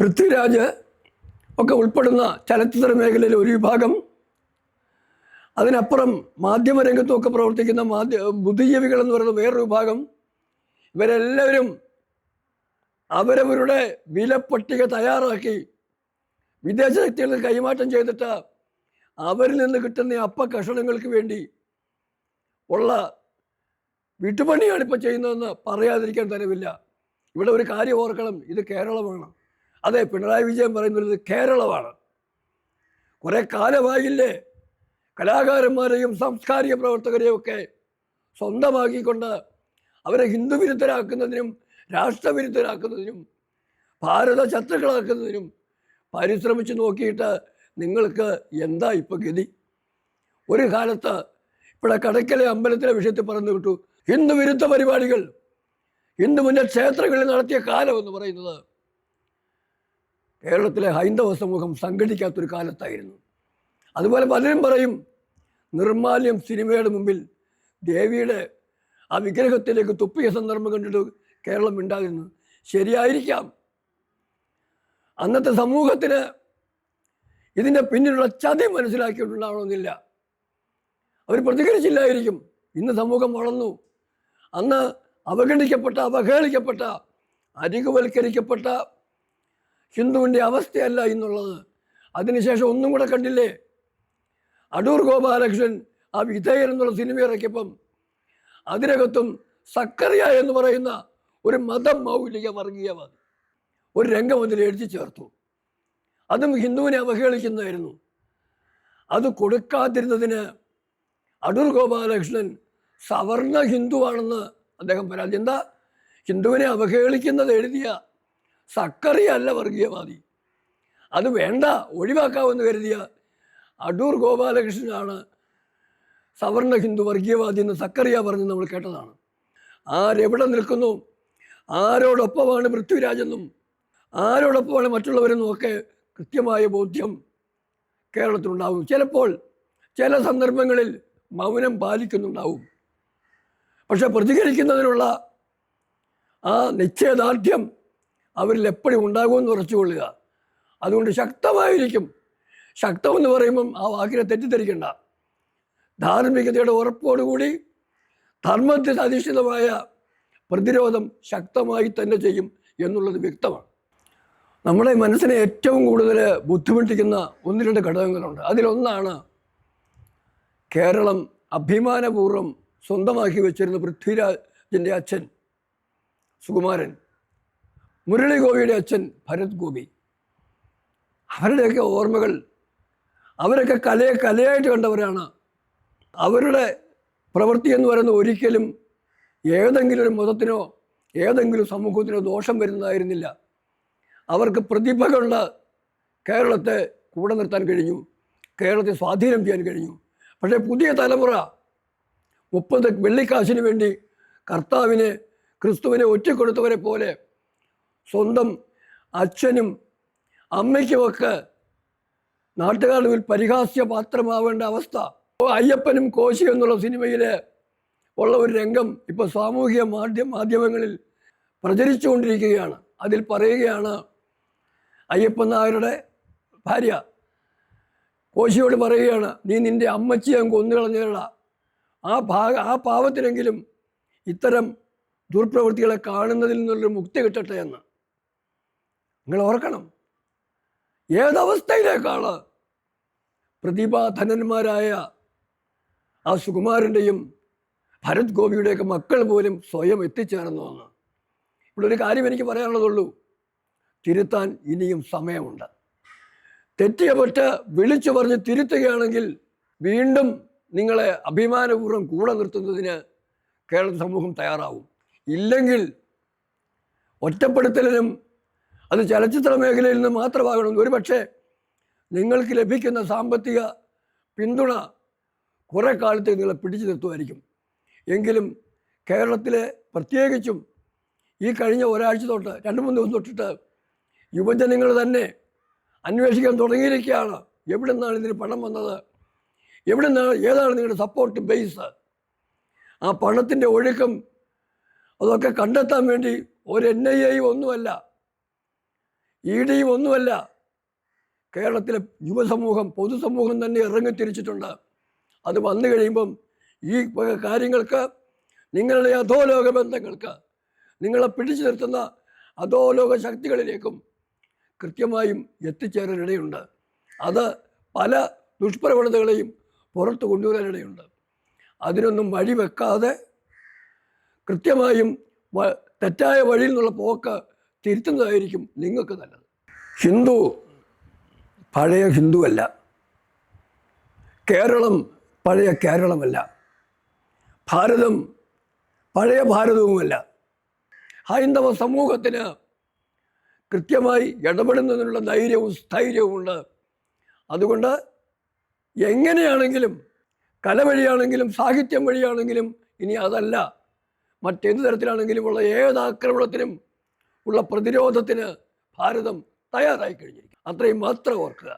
പൃഥ്വിരാജ് ഒക്കെ ഉൾപ്പെടുന്ന ചലച്ചിത്ര മേഖലയിലെ ഒരു വിഭാഗം. അതിനപ്പുറം മാധ്യമരംഗത്തുമൊക്കെ പ്രവർത്തിക്കുന്ന മാധ്യ ബുദ്ധിജീവികൾ എന്ന് പറയുന്ന വേറൊരു വിഭാഗം. ഇവരെല്ലാവരും അവരവരുടെ വിലപ്പട്ടിക തയ്യാറാക്കി വിദേശ ശക്തികൾക്ക് കൈമാറ്റം ചെയ്തിട്ട് അവരിൽ നിന്ന് കിട്ടുന്ന അപ്പ കഷണങ്ങൾക്ക് വേണ്ടി ഉള്ള വീട്ടുപണിയാണ് ഇപ്പോൾ ചെയ്യുന്നതെന്ന് പറയാതിരിക്കാൻ തരവില്ല ഇവിടെ ഒരു കാര്യം ഓർക്കണം ഇത് കേരളമാണ്. അതെ പിണറായി വിജയൻ പറയുന്നത് കേരളമാണ്. കുറേ കാലമായില്ലേ കലാകാരന്മാരെയും സാംസ്കാരിക പ്രവർത്തകരെയും ഒക്കെ സ്വന്തമാക്കിക്കൊണ്ട് അവരെ ഹിന്ദു വിരുദ്ധരാക്കുന്നതിനും രാഷ്ട്രവിരുദ്ധരാക്കുന്നതിനും ഭാരത ശത്രുക്കളാക്കുന്നതിനും പരിശ്രമിച്ച് നോക്കിയിട്ട് നിങ്ങൾക്ക് എന്താ ഇപ്പോൾ ഗതി? ഒരു കാലത്ത് ഇവിടെ കടക്കലെ അമ്പലത്തിലെ വിഷയത്തിൽ പറഞ്ഞു വിട്ടു. ഹിന്ദു വിരുദ്ധ പരിപാടികൾ ഹിന്ദു മുന്നേ ക്ഷേത്രങ്ങളിൽ നടത്തിയ കാലം എന്ന് പറയുന്നത് കേരളത്തിലെ ഹൈന്ദവ സമൂഹം സംഘടിക്കാത്തൊരു കാലത്തായിരുന്നു. അതുപോലെ പലരും പറയും നിർമാല്യം സിനിമയുടെ മുമ്പിൽ ദേവിയുടെ ആ വിഗ്രഹത്തിലേക്ക് തുപ്പിയ സന്ദർഭം കണ്ടിട്ട് കേരളം ഉണ്ടാകുന്നു ശരിയായിരിക്കാം. അന്നത്തെ സമൂഹത്തിന് ഇതിന്റെ പിന്നിലുള്ള ചതി മനസ്സിലാക്കിയിട്ടുണ്ടാവണമെന്നില്ല. അവർ പ്രതികരിച്ചില്ലായിരിക്കും. ഇന്ന് സമൂഹം വളർന്നു. അന്ന് അവഗണിക്കപ്പെട്ട അവഹേളിക്കപ്പെട്ട അരികുവൽക്കരിക്കപ്പെട്ട ഹിന്ദുവിന്റെ അവസ്ഥയല്ല എന്നുള്ളത് അതിനുശേഷം ഒന്നും കൂടെ കണ്ടില്ലേ? അടൂർ ഗോപാലകൃഷ്ണൻ ആ വിധേയൻ എന്നുള്ള സിനിമ ഇറക്കിയപ്പം അതിനകത്തും സക്കറിയ എന്ന് പറയുന്ന ഒരു മതം മൗലിക വർഗീയവാദി ഒരു രംഗം അതിൽ എഴുതി ചേർത്തു. അതും ഹിന്ദുവിനെ അവഹേളിക്കുന്നതായിരുന്നു. അത് കൊടുക്കാതിരുന്നതിന് അടൂർ ഗോപാലകൃഷ്ണൻ സവർണ ഹിന്ദുവാണെന്ന് അദ്ദേഹം പരാതി എന്താ ഹിന്ദുവിനെ അവഹേളിക്കുന്നത് എഴുതിയ സക്കറിയല്ല വർഗീയവാദി. അത് വേണ്ട ഒഴിവാക്കാമെന്ന് കരുതിയ അടൂർ ഗോപാലകൃഷ്ണനാണ് സവർണ ഹിന്ദു വർഗീയവാദി എന്ന് സക്കറിയ പറഞ്ഞ് നമ്മൾ കേട്ടതാണ്. ആരെവിടെ നിൽക്കുന്നു? ആരോടൊപ്പമാണ് പൃഥ്വിരാജെന്നും ആരോടൊപ്പമാണ് മറ്റുള്ളവരെന്നും ഒക്കെ കൃത്യമായ ബോധ്യം കേരളത്തിലുണ്ടാവും ചിലപ്പോൾ ചില സന്ദർഭങ്ങളിൽ മൗനം പാലിക്കുന്നുണ്ടാവും. പക്ഷെ പ്രതികരിക്കുന്നതിനുള്ള ആ നിശ്ചയദാർഢ്യം അവരിൽ എപ്പോഴും ഉണ്ടാകുമെന്ന് ഉറച്ചുകൊള്ളുക. അതുകൊണ്ട് ശക്തമായിരിക്കും. ശക്തമെന്ന് പറയുമ്പം ആ വാക്കിനെ തെറ്റിദ്ധരിക്കേണ്ട. ധാർമ്മികതയുടെ ഉറപ്പോടുകൂടി ധർമ്മത്തിൽ അധിഷ്ഠിതമായ പ്രതിരോധം ശക്തമായി തന്നെ ചെയ്യും എന്നുള്ളത് വ്യക്തമാണ്. നമ്മുടെ മനസ്സിനെ ഏറ്റവും കൂടുതൽ ബുദ്ധിമുട്ടിക്കുന്ന ഒന്ന് രണ്ട് ഘടകങ്ങളുണ്ട്. അതിലൊന്നാണ് കേരളം അഭിമാനപൂർവം സ്വന്തമാക്കി വെച്ചിരുന്ന പൃഥ്വിരാജിന്റെ അച്ഛൻ സുകുമാരൻ മുരളി ഗോപിയുടെ അച്ഛൻ ഭരത് ഗോപി. അവരുടെയൊക്കെ ഓർമ്മകൾ അവരൊക്കെ കലയെ കലയായിട്ട് കണ്ടവരാണ്. അവരുടെ പ്രവൃത്തി എന്ന് പറയുന്നത് ഒരിക്കലും ഏതെങ്കിലും ഒരു മതത്തിനോ ഏതെങ്കിലും സമൂഹത്തിനോ ദോഷം വരുന്നതായിരുന്നില്ല. അവർക്ക് പ്രതിഭകളുടെ കേരളത്തെ കൂടെ നിർത്താൻ കഴിഞ്ഞു കേരളത്തെ സ്വാധീനം ചെയ്യാൻ കഴിഞ്ഞു. പക്ഷേ പുതിയ തലമുറ മുപ്പത് വെള്ളിക്കാശിന് വേണ്ടി കർത്താവിനെ ക്രിസ്തുവിനെ ഒറ്റക്കൊടുത്തവരെ പോലെ സ്വന്തം അച്ഛനും അമ്മയ്ക്കുമൊക്കെ നാട്ടുകാരുടെ പരിഹാസ്യ പാത്രമാവേണ്ട അവസ്ഥ. അയ്യപ്പനും കോശി എന്നുള്ള സിനിമയിൽ ഉള്ള ഒരു രംഗം ഇപ്പോൾ സാമൂഹിക മാധ്യമ മാധ്യമങ്ങളിൽ പ്രചരിച്ചുകൊണ്ടിരിക്കുകയാണ്. അതിൽ പറയുകയാണ് അയ്യപ്പൻ നായരുടെ ഭാര്യ. കോശിയോട് പറയുകയാണ് നീ നിന്റെ അമ്മച്ചിയെ അങ്ങ് കൊന്നുകളഞ്ഞേടാ ആ ഭാഗ ആ പാവത്തിനെങ്കിലും ഇത്തരം ദുർപ്രവൃത്തികളെ കാണുന്നതിൽ നിന്നുള്ളൊരു മുക്തി കിട്ടട്ടെ എന്ന്. നിങ്ങൾ ഓർക്കണം. ഏതവസ്ഥയിലേക്കാണ് പ്രതിഭാധനന്മാരായ ആ സുകുമാരന്റെയും ഭരത് ഗോപിയുടെയൊക്കെ മക്കൾ പോലും സ്വയം എത്തിച്ചേർന്നുവെന്ന് ഇവിടെ ഒരു കാര്യം എനിക്ക് പറയാനുള്ളതുള്ളൂ. തിരുത്താൻ ഇനിയും സമയമുണ്ട്. തെറ്റിയ പറ്റ് വിളിച്ചു പറഞ്ഞ് തിരുത്തുകയാണെങ്കിൽ വീണ്ടും നിങ്ങളെ അഭിമാനപൂർവം കൂടെ നിർത്തുന്നതിന് കേരള സമൂഹം തയ്യാറാവും. ഇല്ലെങ്കിൽ ഒറ്റപ്പെടുത്തലിനും അത് ചലച്ചിത്ര മേഖലയിൽ നിന്ന് മാത്രമാകണം ഒരുപക്ഷെ നിങ്ങൾക്ക് ലഭിക്കുന്ന സാമ്പത്തിക പിന്തുണ കുറേ കാലത്തേക്ക് നിങ്ങളെ പിടിച്ചു നിർത്തുമായിരിക്കും. എങ്കിലും കേരളത്തിലെ പ്രത്യേകിച്ചും ഈ കഴിഞ്ഞ ഒരാഴ്ച തൊട്ട് രണ്ട് മൂന്ന് ദിവസം തൊട്ടിട്ട് യുവജനങ്ങൾ തന്നെ അന്വേഷിക്കാൻ തുടങ്ങിയിരിക്കുകയാണ്. എവിടെ നിന്നാണ് ഇതിന് പണം വന്നത്? എവിടെ നിന്നാണ് ഏതാണ് നിങ്ങളുടെ സപ്പോർട്ട് ബേസ് ആ പണത്തിന്റെ ഒഴുക്കം അതൊക്കെ കണ്ടെത്താൻ വേണ്ടി ഒരു എൻ ഐ എയും ഒന്നുമല്ല ഇ ഡിയും ഒന്നുമല്ല കേരളത്തിലെ യുവസമൂഹം പൊതുസമൂഹം തന്നെ ഇറങ്ങിത്തിരിച്ചിട്ടുണ്ട് അത് വന്നു കഴിയുമ്പം ഈ കാര്യങ്ങൾക്ക് നിങ്ങളുടെ അധോലോക ബന്ധങ്ങൾക്ക് നിങ്ങളെ പിടിച്ചു നിർത്തുന്ന അധോലോക ശക്തികളിലേക്കും കൃത്യമായും എത്തിച്ചേരാനിടയുണ്ട്. അത് പല ദുഷ്പ്രവണതകളെയും പുറത്ത് കൊണ്ടുവരാനിടയുണ്ട്. അതിനൊന്നും വഴി വെക്കാതെ കൃത്യമായും തെറ്റായ വഴിയിൽ നിന്നുള്ള പോക്ക് തിരുത്തുന്നതായിരിക്കും നിങ്ങൾക്ക് നല്ലത്. ഹിന്ദു പഴയ ഹിന്ദുവല്ല. കേരളം പഴയ കേരളമല്ല. ഭാരതം പഴയ ഭാരതവുമല്ല. ഹൈന്ദവ സമൂഹത്തിന് കൃത്യമായി ഇടപെടുന്നതിനുള്ള ധൈര്യവും സ്ഥൈര്യവും സ്ഥൈര്യവുമുണ്ട്. അതുകൊണ്ട് എങ്ങനെയാണെങ്കിലും കല വഴിയാണെങ്കിലും സാഹിത്യം വഴിയാണെങ്കിലും ഇനി അതല്ല. മറ്റേത് തരത്തിലാണെങ്കിലും ഉള്ള ഏതാക്രമണത്തിനും ഉള്ള പ്രതിരോധത്തിന് ഭാരതം തയ്യാറായി കഴിഞ്ഞിരിക്കും അത്രയും മാത്രം ഓർക്കുക.